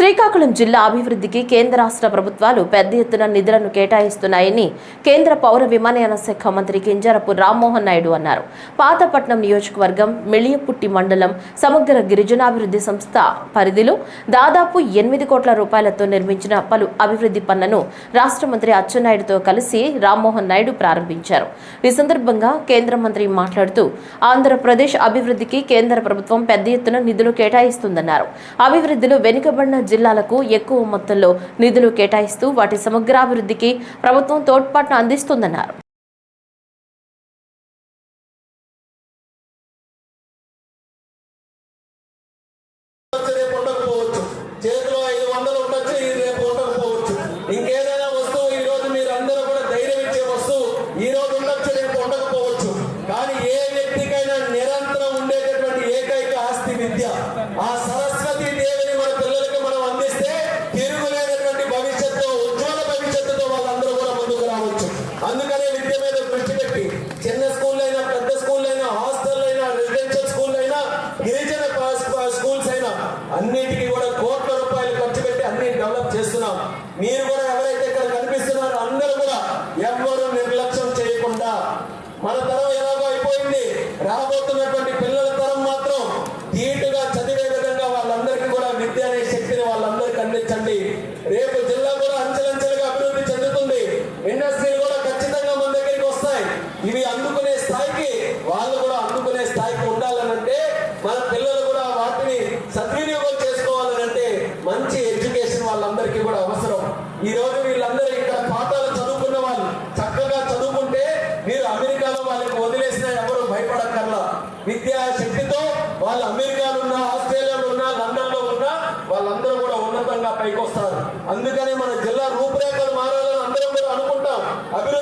శ్రీకాకుళం జిల్లా అభివృద్ధికి కేంద్ర రాష్ట్ర ప్రభుత్వాలు పెద్ద ఎత్తున నిధులను కేటాయిస్తున్నాయని కేంద్ర పౌర విమానయాన శాఖ మంత్రి కింజరపు రామ్మోహన్ నాయుడు అన్నారు. పాతపట్నం నియోజకవర్గం మిళియపుట్టి మండలం సమగ్ర గిరిజనాభివృద్ధి సంస్థ పరిధిలో దాదాపు ఎనిమిది కోట్ల రూపాయలతో నిర్మించిన పలు అభివృద్ధి పనులను రాష్ట్ర మంత్రి అచ్చెన్నాయుడుతో కలిసి రామ్మోహన్ నాయుడు ప్రారంభించారు. ఈ సందర్భంగా కేంద్ర మంత్రి మాట్లాడుతూ ఆంధ్రప్రదేశ్ అభివృద్ధికి కేంద్ర ప్రభుత్వం పెద్ద ఎత్తున నిధులు కేటాయిస్తుందన్నారు. అభివృద్ధిలో వెనుకబడిన జిల్లాలకు ఎక్కువ మొత్తంలో నిధులు కేటాయిస్తూ వాటి సమగ్రాభివృద్ధికి ప్రభుత్వం తోడ్పాటును అందిస్తుందన్నారు. ఇంకేదైనా వస్తువు ఈ రోజు మీరు అందరూ కూడా ధైర్యం ఇచ్చే వస్తువు ఈ రోజు ఉండొచ్చు రేపు ఉండకపోవచ్చు. కానీ ఏ వ్యక్తికైనా నిరంతరం ఉండేటటువంటి ఏకైక ఆస్తి విద్య. అందుకనే విద్య మీద దృష్టి పెట్టి చిన్న స్కూల్ అయినా పెద్ద స్కూల్ అయినా హాస్టల్ అయినా రెసిడెన్షియల్ స్కూల్ అయినా గిరిజన స్కూల్స్ అయినా అన్నిటికీ కూడా కోట్ల రూపాయలు ఖర్చు పెట్టి అన్ని డెవలప్ చేస్తున్నాం. మీరు కూడా ఎవరైతే ఇక్కడ కనిపిస్తున్నారో అందరూ కూడా ఎవరు నిర్లక్ష్యం చేయకుండా మన తరం ఎలాగో అయిపోయింది. రాబోతున్నటువంటి పిల్లల తరం మాత్రం తీటుగా చదివే విధంగా వాళ్ళందరికీ కూడా విద్య అనే శక్తిని వాళ్ళందరికీ అందించండి. రేపు ఇవి అందుకునే స్థాయికి వాళ్ళు కూడా అందుకునే స్థాయికి ఉండాలనంటే మన పిల్లలు కూడా వాటిని సద్వినియోగం చేసుకోవాలనంటే మంచి ఎడ్యుకేషన్ వాళ్ళందరికీ కూడా అవసరం. ఈ రోజు వీళ్ళందరూ ఇక్కడ పాఠాలు చదువుకున్న వాళ్ళు చక్కగా చదువుకుంటే మీరు అమెరికాలో వాళ్ళకి వదిలేసిన ఎవరు భయపడక్కర్లా. విద్యా శక్తితో వాళ్ళు అమెరికాలో ఉన్నా ఆస్ట్రేలియాలో ఉన్నా లండన్లో ఉన్నా వాళ్ళందరూ కూడా ఉన్నతంగా పైకొస్తారు. అందుకనే మన జిల్లా రూపురేఖలు మారాలని అందరం కూడా అనుకుంటాం. అభివృద్ధి